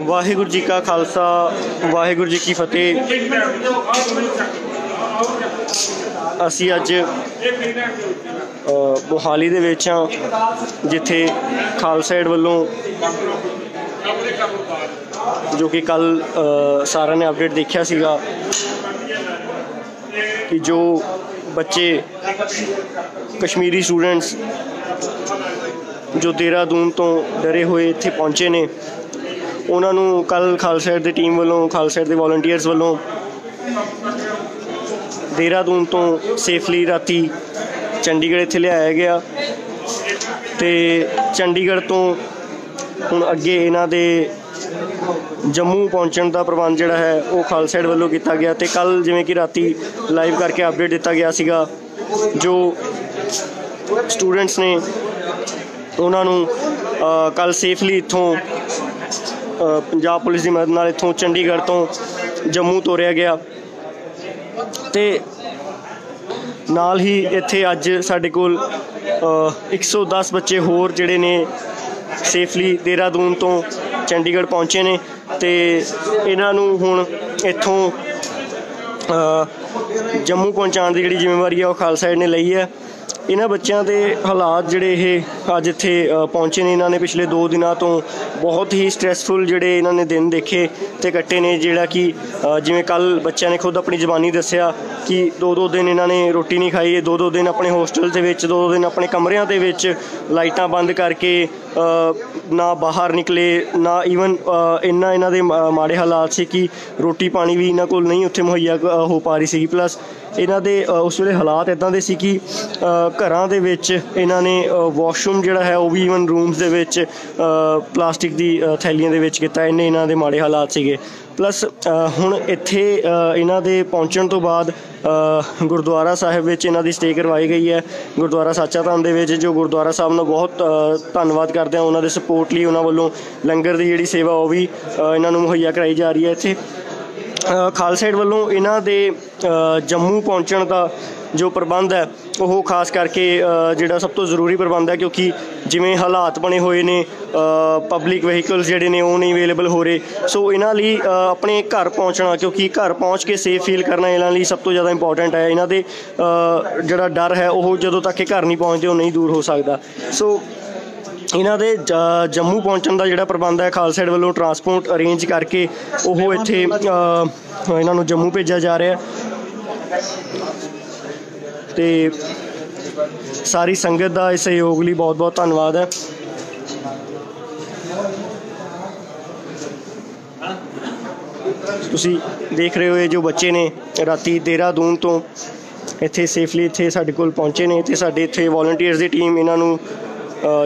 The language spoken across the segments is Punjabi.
ਵਾਹਿਗੁਰੂ ਜੀ ਕਾ ਖਾਲਸਾ, ਵਾਹਿਗੁਰੂ ਜੀ ਕੀ ਫਤਿਹ। ਅਸੀਂ ਅੱਜ ਮੋਹਾਲੀ ਦੇ ਵਿੱਚ ਹਾਂ, ਜਿੱਥੇ ਖਾਲਸਾ ਏਡ ਵੱਲੋਂ ਜੋ ਕਿ ਕੱਲ ਸਾਰਿਆਂ ਨੇ ਅਪਡੇਟ ਦੇਖਿਆ ਸੀਗਾ ਕਿ ਜੋ ਬੱਚੇ ਕਸ਼ਮੀਰੀ ਸਟੂਡੈਂਟਸ ਜੋ ਦੇਹਰਾਦੂਨ ਤੋਂ ਡਰੇ ਹੋਏ ਇੱਥੇ ਪਹੁੰਚੇ ਨੇ, ਉਹਨਾਂ ਨੂੰ ਕੱਲ ਖਾਲਸਾ ਦੀ ਟੀਮ ਵੱਲੋਂ, ਖਾਲਸਾ ਦੇ ਵਾਲੰਟੀਅਰਸ ਵੱਲੋਂ ਦੇਹਰਾਦੂਨ ਤੋਂ ਸੇਫਲੀ ਰਾਤੀ ਚੰਡੀਗੜ੍ਹ ਇੱਥੇ ਲਿਆਇਆ ਗਿਆ ਤੇ ਚੰਡੀਗੜ੍ਹ ਤੋਂ ਹੁਣ ਅੱਗੇ ਇਹਨਾਂ ਦੇ ਜੰਮੂ ਪਹੁੰਚਣ ਦਾ ਪ੍ਰਬੰਧ ਜਿਹੜਾ ਹੈ, ਉਹ ਖਾਲਸਾ ਵੱਲੋਂ ਕੀਤਾ ਗਿਆ ਤੇ ਕੱਲ ਜਿਵੇਂ ਕਿ ਰਾਤੀ ਲਾਈਵ ਕਰਕੇ ਅਪਡੇਟ ਦਿੱਤਾ ਗਿਆ ਸੀਗਾ, ਜੋ ਸਟੂਡੈਂਟਸ ਨੇ ਉਹਨਾਂ ਨੂੰ ਕੱਲ ਸੇਫਲੀ ਇੱਥੋਂ ਪੰਜਾਬ ਪੁਲਿਸ ਦੀ ਮਦਦ ਨਾਲ ਇੱਥੋਂ ਚੰਡੀਗੜ੍ਹ ਤੋਂ ਜੰਮੂ ਤੋਰਿਆ ਗਿਆ। ਤੇ ਨਾਲ ਹੀ ਇੱਥੇ ਅੱਜ ਸਾਡੇ ਕੋਲ ਅ, 110 ਬੱਚੇ ਹੋਰ ਜਿਹੜੇ ਨੇ ਸੇਫਲੀ ਦੇਹਰਾਦੂਨ ਤੋਂ ਚੰਡੀਗੜ੍ਹ ਪਹੁੰਚੇ ਨੇ ਤੇ ਇਹਨਾਂ ਨੂੰ ਹੁਣ ਇੱਥੋਂ ਜੰਮੂ ਪਹੁੰਚਾਉਣ ਦੀ ਜਿਹੜੀ ਜ਼ਿੰਮੇਵਾਰੀ ਹੈ ਉਹ ਖਾਲਸਾ ਏਡ ਨੇ ਲਈ ਹੈ। ਇਹਨਾਂ ਬੱਚਿਆਂ ਦੇ ਹਾਲਾਤ ਜਿਹੜੇ ਇਹ ਅੱਜ ਇੱਥੇ ਪਹੁੰਚੇ ਨੇ। ਇਹਨਾਂ ਨੇ ਪਿਛਲੇ 2 ਦਿਨਾਂ ਤੋਂ ਬਹੁਤ ਹੀ ਸਟ੍ਰੈਸਫੁਲ ਜਿਹੜੇ ਇਹਨਾਂ ਨੇ ਦਿਨ ਦੇਖੇ ਤੇ ਕੱਟੇ ਨੇ, ਜਿਹੜਾ ਕਿ ਜਿਵੇਂ ਕੱਲ ਬੱਚਿਆਂ ਨੇ ਖੁਦ ਆਪਣੀ ਜ਼ਬਾਨੀ ਦੱਸਿਆ ਕਿ ਦੋ ਦੋ ਦਿਨ ਇਹਨਾਂ ਨੇ ਰੋਟੀ ਨਹੀਂ ਖਾਈ ਦੋ ਦੋ ਦਿਨ ਆਪਣੇ ਹੋਸਟਲ ਦੇ ਵਿੱਚ ਦੋ ਦੋ ਦਿਨ ਆਪਣੇ ਕਮਰਿਆਂ ਦੇ ਵਿੱਚ ਲਾਈਟਾਂ ਬੰਦ ਕਰਕੇ ਨਾ ਬਾਹਰ ਨਿਕਲੇ, ਨਾ ਈਵਨ ਇੰਨਾ ਇਹਨਾਂ ਦੇ ਮਾ- ਮਾੜੇ ਹਾਲਾਤ ਸੀ ਕਿ ਰੋਟੀ ਪਾਣੀ ਵੀ ਇਹਨਾਂ ਕੋਲ ਨਹੀਂ ਉੱਥੇ ਮੁਹੱਈਆ ਹੋ ਪਾ ਰਹੀ ਸੀਗੀ। ਪਲੱਸ ਇਹਨਾਂ ਦੇ ਉਸ ਵੇਲੇ ਹਾਲਾਤ ਇਦਾਂ ਦੇ ਸੀ ਕਿ ਘਰਾਂ ਦੇ ਵਿੱਚ ਇਹਨਾਂ ਨੇ ਵਾਸ਼ਰੂਮ ਜਿਹੜਾ ਹੈ ਉਹ ਵੀ ਈਵਨ ਰੂਮਸ ਦੇ ਵਿੱਚ ਪਲਾਸਟਿਕ ਦੀ ਥੈਲੀਆਂ ਦੇ ਵਿੱਚ ਕੀਤਾ। ਇੰਨੇ ਇਹਨਾਂ ਦੇ ਮਾੜੇ ਹਾਲਾਤ ਸੀਗੇ। ਪਲੱਸ ਹੁਣ ਇੱਥੇ ਇਹਨਾਂ ਦੇ ਪਹੁੰਚਣ ਤੋਂ ਬਾਅਦ ਗੁਰਦੁਆਰਾ ਸਾਹਿਬ ਵਿੱਚ ਇਹਨਾਂ ਦੀ ਸਟੇ ਕਰਵਾਈ ਗਈ ਹੈ। ਗੁਰਦੁਆਰਾ ਸਾਚਾ ਧਾਮ ਦੇ ਵਿੱਚ ਜੋ ਗੁਰਦੁਆਰਾ ਸਾਹਿਬ ਨੂੰ ਬਹੁਤ ਧੰਨਵਾਦ ਕਰਦੇ ਹਾਂ। ਉਹਨਾਂ ਦੇ ਸਪੋਰਟ ਲਈ ਉਹਨਾਂ ਵੱਲੋਂ ਲੰਗਰ ਦੀ ਜਿਹੜੀ ਸੇਵਾ ਉਹ ਵੀ ਇਹਨਾਂ ਨੂੰ ਮੁਹੱਈਆ ਕਰਾਈ ਜਾ ਰਹੀ ਹੈ ਇੱਥੇ। ਅ, ਖਾਲਸਾ ਏਡ ਵੱਲੋਂ ਇਹਨਾਂ ਦੇ ਜੰਮੂ ਪਹੁੰਚਣ ਦਾ ਜੋ ਪ੍ਰਬੰਧ ਹੈ, ਉਹ ਖਾਸ ਕਰਕੇ ਜਿਹੜਾ ਸਭ ਤੋਂ ਜ਼ਰੂਰੀ ਪ੍ਰਬੰਧ ਹੈ, ਕਿਉਂਕਿ ਜਿਵੇਂ ਹਾਲਾਤ ਬਣੇ ਹੋਏ ਨੇ ਪਬਲਿਕ ਵਹੀਕਲ ਜਿਹੜੇ ਨੇ, ਉਹ ਨਹੀਂ ਅਵੇਲੇਬਲ ਹੋ ਰਹੇ। ਸੋ ਇਹਨਾਂ ਲਈ ਆਪਣੇ ਘਰ ਪਹੁੰਚਣਾ, ਕਿਉਂਕਿ ਘਰ ਪਹੁੰਚ ਕੇ ਸੇਫ ਫੀਲ ਕਰਨਾ ਇਹਨਾਂ ਲਈ ਸਭ ਤੋਂ ਜ਼ਿਆਦਾ ਇੰਪੋਰਟੈਂਟ ਹੈ। ਇਹਨਾਂ ਦੇ ਜਿਹੜਾ ਡਰ ਹੈ, ਉਹ ਜਦੋਂ ਤੱਕ ਇਹ ਘਰ ਨਹੀਂ ਪਹੁੰਚਦੇ, ਉਹ ਨਹੀਂ ਦੂਰ ਹੋ ਸਕਦਾ। ਸੋ ਇਹਨਾਂ ਦੇ ਜੰਮੂ ਪਹੁੰਚਣ ਦਾ ਜਿਹੜਾ ਪ੍ਰਬੰਧ ਹੈ, ਖਾਲਸਾ ਵੱਲੋਂ ਟਰਾਂਸਪੋਰਟ ਅਰੇਂਜ ਕਰਕੇ, ਉਹ ਇੱਥੇ ਇਹਨਾਂ ਨੂੰ ਜੰਮੂ ਭੇਜਿਆ ਜਾ ਰਿਹਾ। ਤੇ ਸਾਰੀ ਸੰਗਤ ਦਾ ਇਸ ਸਹਿਯੋਗ ਲਈ ਬਹੁਤ-ਬਹੁਤ ਧੰਨਵਾਦ ਹੈ। ਤੁਸੀਂ ਦੇਖ ਰਹੇ ਹੋ ਇਹ ਜੋ ਬੱਚੇ ਨੇ ਰਾਤੀ ਦੇਹਰਾਦੂਨ ਤੋਂ ਇੱਥੇ ਸੇਫਲੀ ਇੱਥੇ ਸਾਡੇ ਕੋਲ ਪਹੁੰਚੇ ਨੇ ਤੇ ਸਾਡੇ ਇੱਥੇ ਵੋਲੰਟੀਅਰਸ ਦੀ ਟੀਮ ਇਹਨਾਂ ਨੂੰ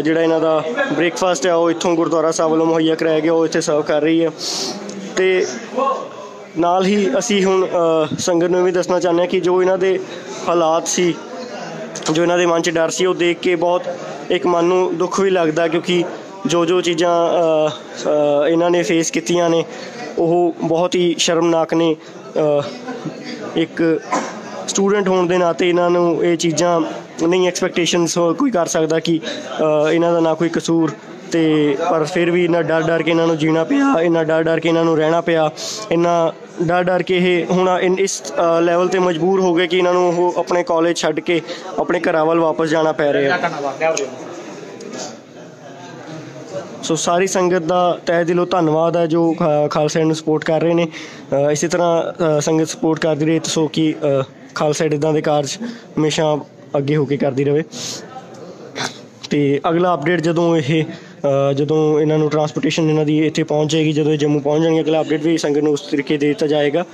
ਜਿਹੜਾ ਇਹਨਾਂ ਦਾ ਬ੍ਰੇਕਫਾਸਟ ਹੈ, ਉਹ ਇੱਥੋਂ ਗੁਰਦੁਆਰਾ ਸਾਹਿਬ ਵੱਲੋਂ ਮੁਹੱਈਆ ਕਰਾਇਆ ਗਿਆ, ਉਹ ਇੱਥੇ ਸਰਵ ਕਰ ਰਹੀ ਹੈ। ਤੇ ਨਾਲ ਹੀ ਅਸੀਂ ਹੁਣ ਸੰਗਤ ਨੂੰ ਵੀ ਦੱਸਣਾ ਚਾਹੁੰਦੇ ਹਾਂ ਕਿ ਜੋ ਇਹਨਾਂ ਦੇ ਹਾਲਾਤ ਸੀ, ਜੋ ਇਹਨਾਂ ਦੇ ਮਨ 'ਚ ਡਰ ਸੀ, ਉਹ ਦੇਖ ਕੇ ਬਹੁਤ ਇੱਕ ਮਨ ਨੂੰ ਦੁੱਖ ਵੀ ਲੱਗਦਾ ਕਿਉਂਕਿ ਜੋ ਜੋ ਚੀਜ਼ਾਂ ਇਹਨਾਂ ਨੇ ਫੇਸ ਕੀਤੀਆਂ ਨੇ, ਉਹ ਬਹੁਤ ਹੀ ਸ਼ਰਮਨਾਕ ਨੇ ਇੱਕ ਸਟੂਡੈਂਟ ਹੋਣ ਦੇ ਨਾਤੇ ਇਹਨਾਂ ਨੂੰ ਇਹ ਚੀਜ਼ਾਂ ਨਹੀਂ ਐਕਸਪੈਕਟੇਸ਼ਨਸ ਕੋਈ ਕਰ ਸਕਦਾ ਕਿ ਇਹਨਾਂ ਦਾ ਨਾ ਕੋਈ ਕਸੂਰ ਤੇ ਪਰ ਫਿਰ ਵੀ ਇਹਨਾਂ ਡਰ ਡਰ ਕੇ ਇਹਨਾਂ ਨੂੰ ਜੀਣਾ ਪਿਆ ਇਹਨਾਂ ਡਰ ਡਰ ਕੇ ਇਹਨਾਂ ਨੂੰ ਰਹਿਣਾ ਪਿਆ ਇਹਨਾਂ ਡਰ ਡਰ ਕੇ ਇਹ ਹੁਣ ਇਨ- ਇਸ ਲੈਵਲ ਤੇ ਮਜਬੂਰ ਹੋ ਗਏ ਕਿ ਇਹਨਾਂ ਨੂੰ ਉਹ ਆਪਣੇ ਕਾਲਜ ਛੱਡ ਕੇ ਆਪਣੇ ਘਰਾਂ ਵੱਲ ਵਾਪਸ ਜਾਣਾ ਪੈ ਰਿਹਾ। ਸੋ ਸਾਰੀ ਸੰਗਤ ਦਾ ਤਹਿ ਦਿਲੋਂ ਧੰਨਵਾਦ ਹੈ ਜੋ ਖਾ- ਖਾਲਸਾ ਨੂੰ ਸਪੋਰਟ ਕਰ ਰਹੇ ਨੇ। ਅ, ਇਸੇ ਤਰ੍ਹਾਂ ਸੰਗਤ ਸਪੋਰਟ ਕਰਦੀ ਰਹੇ ਸੋ ਕਿ ਖਾਲਸਾ ਏਡ ਇਦਾਂ ਦੇ ਕਾਰਜ ਹਮੇਸ਼ਾ ਅੱਗੇ ਹੋ ਕੇ ਕਰਦੀ ਰਹੇ। ਤੇ ਅਗਲਾ ਅਪਡੇਟ ਜਦੋਂ ਇਹ ਜਦੋਂ ਇਹਨਾਂ ਨੂੰ ਟਰਾਂਸਪੋਰਟੇਸ਼ਨ ਇਹਨਾਂ ਦੀ ਇੱਥੇ ਪਹੁੰਚ ਜਾਏਗੀ, ਜਦੋਂ ਇਹ ਜੰਮੂ ਪਹੁੰਚ ਜਾਣਗੇ ਅਗਲਾ ਅਪਡੇਟ ਵੀ ਸੰਗਤ ਨੂੰ ਉਸ ਤਰੀਕੇ ਦੇ ਦਿੱਤਾ ਜਾਏਗਾ।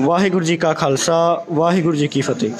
ਵਾਹਿਗੁਰੂ ਜੀ ਕਾ ਖਾਲਸਾ, ਵਾਹਿਗੁਰੂ ਜੀ ਕੀ ਫਤਿਹ।